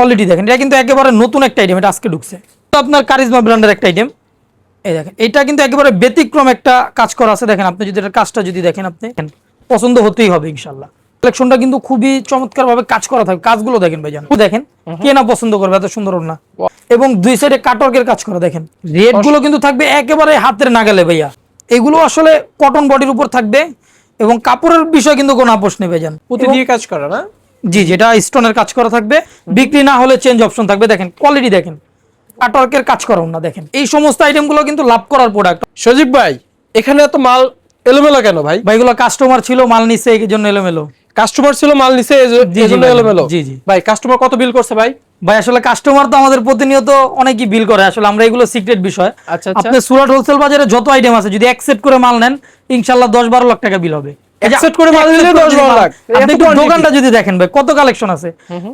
Quality দেখেন। এটা কিন্তু একেবারে নতুন একটা আইটেম এটা আজকে ঢুকছে। তো আপনার কারিজমা ব্র্যান্ডের একটা আইটেম এই দেখেন এটা কিন্তু একেবারে ব্যতিক্রম একটা কাজ করা আছে। দেখেন আপনি যদি এটার কাজটা যদি দেখেন আপনি পছন্দ হতেই হবে ইনশাল্লাহ কালেকশনটা কিন্তু খুবই চমৎকার ভাবে কাজ করা থাকে। কাজগুলো দেখেন ভাইজান। দেখেন কে না পছন্দ করবে এত সুন্দর না এবং দুই সাইডে কাটওয়ার্কের কাজ করা দেখেন। রেডগুলো কিন্তু থাকবে একেবারে হাতের নাগালে ভাইয়া। এগুলো আসলে কটন বডির উপর থাকবে এবং কাপড়ের বিষয় কিন্তু কোনো আপোষ নেই ভাইজান। পুঁতি দিয়ে কাজ করা না? জি যেটা স্টোনের কাজ করা থাকবে। বিক্রি না হলে চেঞ্জ অপশন থাকবে। দেখেন কোয়ালিটি দেখেন। কাটওয়ার্কের কাজ করা না দেখেন। এই সমস্ত আইটেমগুলো কিন্তু লাভ করার প্রোডাক্ট সজীব ভাই এখানে এত মাল এলোমেলো কেন ভাই? ভাইগুলো কাস্টমার ছিল মাল নিচ্ছে এই জন্য এলোমেলো। কাস্টমার ছিল মাল নিছে এই জন্য এলোমেলো। জি, জি। ভাই কাস্টমার কত বিল করছে ভাই? ভাই আসলে কাস্টমার তো আমাদের প্রতিনিয়ত অনেকই বিল করে। আসলে আমরা এগুলো সিক্রেট বিষয়। আচ্ছা, আচ্ছা। আপনি সুরাট হোলসেল বাজারে যত আইটেম আছে যদি অ্যাকসেপ্ট করে মাল নেন ইনশাল্লাহ দশ বারো লাখ টাকা বিল হবে। এই যে করে মাল করে 10 যদি মাল- লাখ। আপনি একটু দোকানটা যদি দেখেন ভাই কত কালেকশন আছে?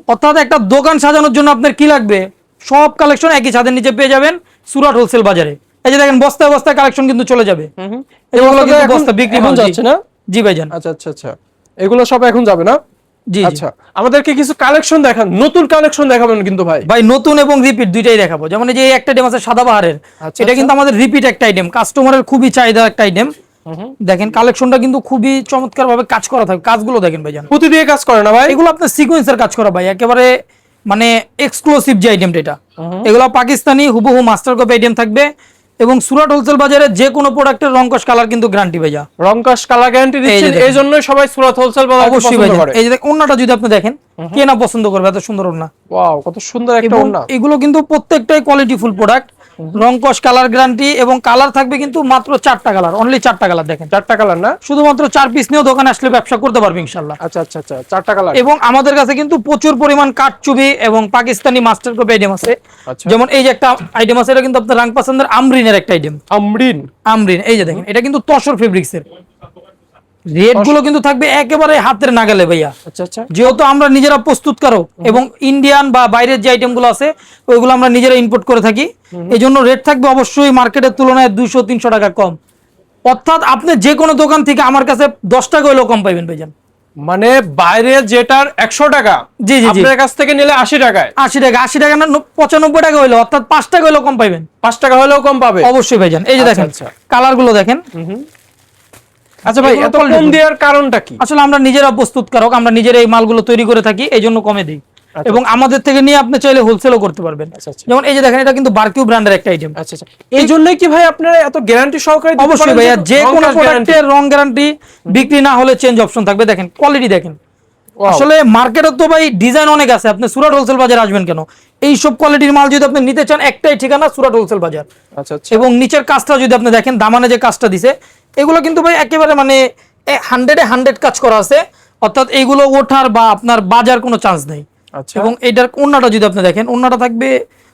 অর্থাৎ একটা দোকান সাজানোর জন্য আপনার কি লাগবে? সব কালেকশন একই ছাদের নিচে পেয়ে যাবেন সুরাট হোলসেল বাজারে। এই যে দেখেন বস্তায় বস্তায় কালেকশন কিন্তু চলে যাবে। এগুলো কিন্তু বস্তা বিক্রি জি। যাচ্ছে না? জি ভাইজান। আচ্ছা আচ্ছা আচ্ছা। এগুলো সব এখন যাবে না? জি। আচ্ছা আমাদেরকে কিছু কালেকশন দেখান। নতুন কালেকশন দেখাবেন কিন্তু ভাই। ভাই নতুন এবং রিপিট দুইটাই দেখাবো। যেমন এই যে একটা আইটেম আছে সাদা বাহারের আচ্ছা, এটা কিন্তু আমাদের রিপিট একটা আইটেম কাস্টমারের খুবই চাহিদা একটা আইটেম দেখেন কালেকশনটা কিন্তু খুবই চমৎকার ভাবে কাজ করা থাকে। কাজগুলো দেখেন ভাই জান পুঁতি দিয়ে কাজ করে না ভাই? এগুলো আপনার সিকোয়েন্সের কাজ করা ভাই। একেবারে মানে এক্সক্লুসিভ যে আইটেমটা এটা। এগুলো পাকিস্তানি হুবহু মাস্টার কপি আইটেম থাকবে এবং সুরাট হোলসেল বাজারে যে কোনো প্রোডাক্টের রংকশ কালার কিন্তু গ্যারান্টি ভাইয়া রংকাশ কালার গ্যারান্টি দিচ্ছেন। এই জন্যই সবাই সুরাত হোলসেল বাজার অবশ্যই করে। এই যে অন্যটা যদি আপনি দেখেন কে না পছন্দ করবে? এত সুন্দর না ওয়াও কত সুন্দর একটা ওন্না এগুলো কিন্তু প্রত্যেকটাই কোয়ালিটি ফুল প্রোডাক্ট রং কস কালার গ্যারান্টি এবং কালার থাকবে কিন্তু মাত্র চারটা কালার অনলি চারটা কালার দেখেন। চারটা কালার না? শুধুমাত্র চার পিস নিয়েও দোকানে আসলে ব্যবসা করতে পারবে ইনশাল্লাহ আচ্ছা আচ্ছা আচ্ছা চারটা কালার এবং আমাদের কাছে কিন্তু প্রচুর পরিমাণ কাঠচুবি এবং পাকিস্তানি মাস্টার কপি আইটেম আছে। আচ্ছা। যেমন এই যে একটা আইটেম আছে এটা কিন্তু আপনার রাং পছন্দের আমরিনের একটা আইটেম আমরিন আমরিন এই যে দেখেন এটা কিন্তু তসর ফেব্রিক্স এর। রেটগুলো কিন্তু থাকবে একেবারে হাতের নাগালে ভাইয়া। আচ্ছা আচ্ছা। যেহেতু আমরা নিজেরা প্রস্তুতকারক এবং ইন্ডিয়ান বা বাইরের যে আইটেমগুলো আছে ওইগুলো আমরা নিজেরা ইম্পোর্ট করে থাকি। এই জন্য রেট থাকবে অবশ্যই মার্কেটের তুলনায় দুইশো তিনশো টাকা কম। অর্থাৎ আপনি যে কোনো দোকান থেকে আমার কাছে দশ টাকা হলেও কম পাইবেন ভাইজান। মানে বাইরে যেটার একশো টাকা জি, জি, জি। আপনার কাছ থেকে নিলে আশি টাকায়। আশি টাকা আশি টাকা না পঁচানব্বই টাকা হইল অর্থাৎ পাঁচ টাকা হলেও কম পাইবেন। পাঁচ টাকা হলেও কম পাবে। অবশ্যই ভাইজান। এই যে আচ্ছা, দেখেন আচ্ছা। কালারগুলো দেখেন। আচ্ছা ভাই এত কম দেওয়ার কারণটা কি? আসলে আমরা নিজেরা প্রস্তুতকারক আমরা নিজেরা এই মালগুলো তৈরি করে থাকি এই জন্য কমে দিই। এবং আমাদের থেকে নিয়ে আপনি চাইলে হোলসেলও করতে পারবেন। আচ্ছা, আচ্ছা। যেমন এই যে দেখেন এটা কিন্তু বারকিউ ব্র্যান্ডের একটা আইটেম আচ্ছা আচ্ছা। এই জন্যই কি ভাই আপনারা এত গ্যারান্টি সহকারে অবশ্যই ভাইয়া যে কোনো প্রোডাক্টের রং গ্যারান্টি বিক্রি না হলে চেঞ্জ অপশন থাকবে। দেখেন কোয়ালিটি দেখেন। আসলে মার্কেটে তো ভাই ডিজাইন অনেক আছে। আপনি সুরাট হোলসেল বাজার আসবেন কেন? এই সব কোয়ালিটির মাল যদি আপনি নিতে চান একটাই ঠিকানা সুরাট হোলসেল বাজার। আচ্ছা আচ্ছা। এবং নিচের কাজটা যদি আপনি দেখেন দামানে যে কাজটা দিছে এগুলো কিন্তু ভাই একেবারে মানে হান্ড্রেডে হান্ড্রেড কাজ করা আছে। অর্থাৎ এইগুলো ওঠার বা আপনার বাজার কোনো চান্স নেই। আচ্ছা। এবং এটার অন্যটা যদি আপনি দেখেন অন্যটা থাকবে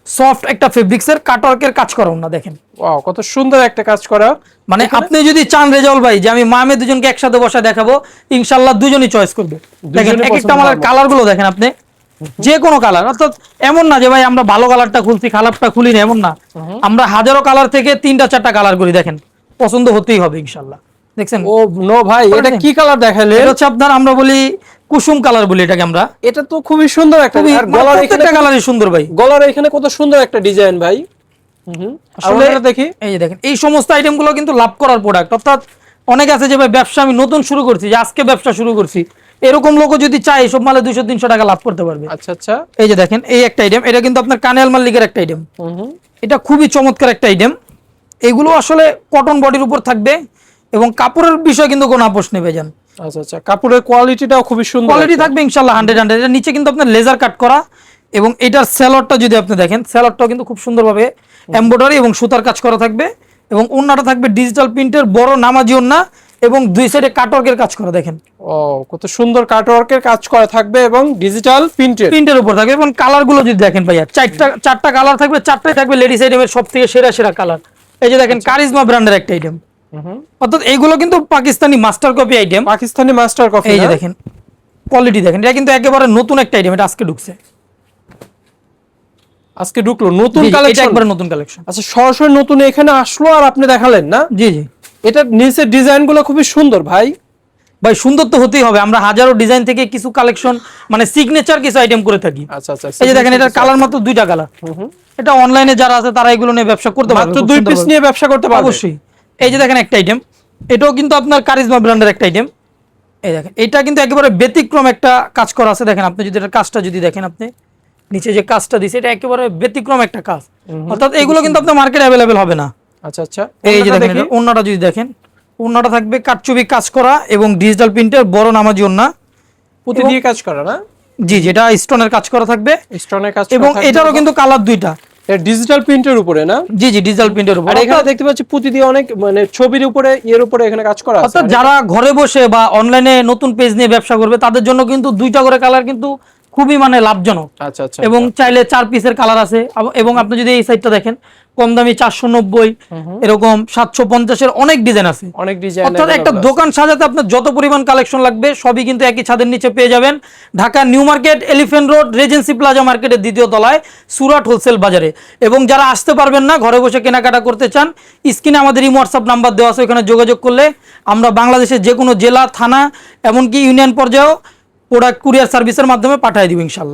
সফট একটা ফেব্রিক্সের কাটওয়ার্কের কাজ করা অন্য দেখেন। ওয়াও কত সুন্দর একটা কাজ করা। মানে আপনি যদি চান রেজাউল ভাই যে আমি মামে দুজনকে একসাথে বসা দেখাবো ইনশাল্লাহ দুজনই চয়েস করবে। দেখেন এক একটা মালের। কালারগুলো দেখেন আপনি। যে কোনো কালার অর্থাৎ এমন না যে ভাই আমরা ভালো কালারটা খুলছি খারাপটা খুলি না এমন না। আমরা হাজারো কালার থেকে তিনটা চারটা কালার করি দেখেন। পছন্দ হতেই হবে ইনশাল্লাহ দেখছেন? ও নো ভাই এটা কি কালার দেখাইলে এটা হচ্ছে আপনার আমরা বলি কুসুম কালার বলি এটাকে আমরা। এটা তো খুবই সুন্দর একটা আর মানে গলার এখানে কালারই সুন্দর ভাই। গলার এখানে কত সুন্দর একটা ডিজাইন ভাই। আসলে দেখি। এই যে দেখেন এই সমস্ত আইটেমগুলো কিন্তু লাভ করার প্রোডাক্ট অর্থাৎ অনেক আছে যে ভাই ব্যবসা আমি নতুন শুরু করছি যে আজকে ব্যবসা শুরু করছি। এরকম লোকও যদি চায় এসব মালে দুইশো তিনশো টাকা লাভ করতে পারবে। আচ্ছা আচ্ছা। এই যে দেখেন এই একটা আইটেম এটা কিন্তু আপনার কানেল মাল্লিকের একটা আইটেম এটা খুবই চমৎকার একটা আইটেম এগুলো আসলে কটন বডির উপর থাকবে এবং কাপড়ের বিষয় কিন্তু কোনো আপোষ নেবে যান আচ্ছা আচ্ছা কাপড়ের কোয়ালিটিটাও খুবই সুন্দর কোয়ালিটি থাকবে ইনশাল্লাহ হান্ড্রেড হান্ড্রেড এর নিচে কিন্তু আপনার লেজার কাট করা এবং এটার স্যালোডটা যদি আপনি দেখেন স্যালোডটাও কিন্তু খুব সুন্দরভাবে এমব্রয়ডারি এবং সুতার কাজ করা থাকবে এবং ওন্নাটা থাকবে ডিজিটাল প্রিন্টের বড় নামাজি ওন্না এবং দুই সাইডে কাটওয়ার্কের কাজ করা দেখেন। ও কত সুন্দর কাটওয়ার্কের কাজ করা থাকবে এবং ডিজিটাল প্রিন্টেড প্রিন্টের উপর থাকবে এবং কালারগুলো যদি দেখেন ভাইয়া চারটা চারটা কালার থাকবে চারটাই থাকবে লেডিস আইটেমের সব থেকে সেরা সেরা কালার এই যে দেখেন কারিজমা ব্র্যান্ডের একটা আইটেম অর্থাৎ এইগুলো কিন্তু Pakistani master copy item Pakistani master coffee এই যে দেখেন কোয়ালিটি দেখেন এটা কিন্তু একেবারে নতুন একটা আইটেম এটা আজকে ঢুকছে। আজকে ঢুকলো নতুন কালেকশন একবারে নতুন কালেকশন আচ্ছা সরাসরি নতুন এখানে আসলো আর আপনি দেখালেন না? জি জি। এটা নিচের ডিজাইনগুলো খুবই সুন্দর ভাই। ভাই সুন্দর তো হতেই হবে আমরা হাজারো ডিজাইন থেকে কিছু কালেকশন মানে সিগনেচার কিছু আইটেম করে থাকি। আচ্ছা আচ্ছা এই যে দেখেন এটার কালার মাত্র দুইটা কালার এটা অনলাইনে যারা আছে তারা এগুলো নিয়ে ব্যবসা করতে পারবে মাত্র দুই পিস নিয়ে ব্যবসা করতে পারবে? অবশ্যই। এই যে দেখেন একটা আইটেম এটাও কিন্তু আপনার কারিজমা ব্র্যান্ডের একটা আইটেম এই দেখেন এটা কিন্তু একেবারে ব্যতিক্রম একটা কাজ করা আছে। দেখেন আপনি যদি এটার কাজটা যদি দেখেন আপনি নিচে যে কাজটা দিছে এটা একেবারে ব্যতিক্রম একটা কাজ। অর্থাৎ এগুলো কিন্তু আপনার মার্কেটে অ্যাভেলেবেল হবে না। আচ্ছা আচ্ছা। এই যে দেখেন দেখি। এটা ওন্নাটা যদি দেখেন ওন্নাটা থাকবে কাটচুবি কাজ করা এবং ডিজিটাল প্রিন্টের বড় নামাজি ওন্না পুঁতি দিয়ে কাজ করা না? জি যেটা স্টোনের কাজ করা থাকবে। স্টোনের কাজ এবং এটারও কিন্তু কালার দুইটা। ডিজিটাল প্রিন্টের উপরে না? জি জি ডিজিটাল প্রিন্টের উপরে। এখানে দেখতে পাচ্ছি পুঁতি দিয়ে অনেক মানে ছবির উপরে এর উপরে এখানে কাজ করা আছে। যারা ঘরে বসে বা অনলাইনে নতুন পেজ নিয়ে ব্যবসা করবে তাদের জন্য কিন্তু দুইটা করে কালার কিন্তু খুবই মানে লাভজনক। আচ্ছা আচ্ছা এবং চাইলে চার পিসের কালার আছে। এবং আপনি যদি এই সাইডটা দেখেন কম দামি চারশো নব্বই এরকম সাতশো পঞ্চাশের অনেক ডিজাইন আছে। অনেক ডিজাইন অর্থাৎ একটা দোকান সাজাতে আপনার যত পরিমাণ কালেকশন লাগবে সবই কিন্তু একই ছাদের নিচে পেয়ে যাবেন। Dhaka New Market Elephant Road Regency Plaza মার্কেটের দ্বিতীয় তলায় সুরাট হোলসেল বাজারে। এবং যারা আসতে পারবেন না ঘরে বসে কেনাকাটা করতে চান স্ক্রিনে আমাদের এই হোয়াটসঅ্যাপ নাম্বার দেওয়া আছে ওখানে যোগাযোগ করলে আমরা বাংলাদেশের যে কোনো জেলা থানা এমনকি ইউনিয়ন পর্যায়েও প্রোডাক্ট কুরিয়ার সার্ভিসের মাধ্যমে পাঠিয়ে দিব ইনশাল্লাহ।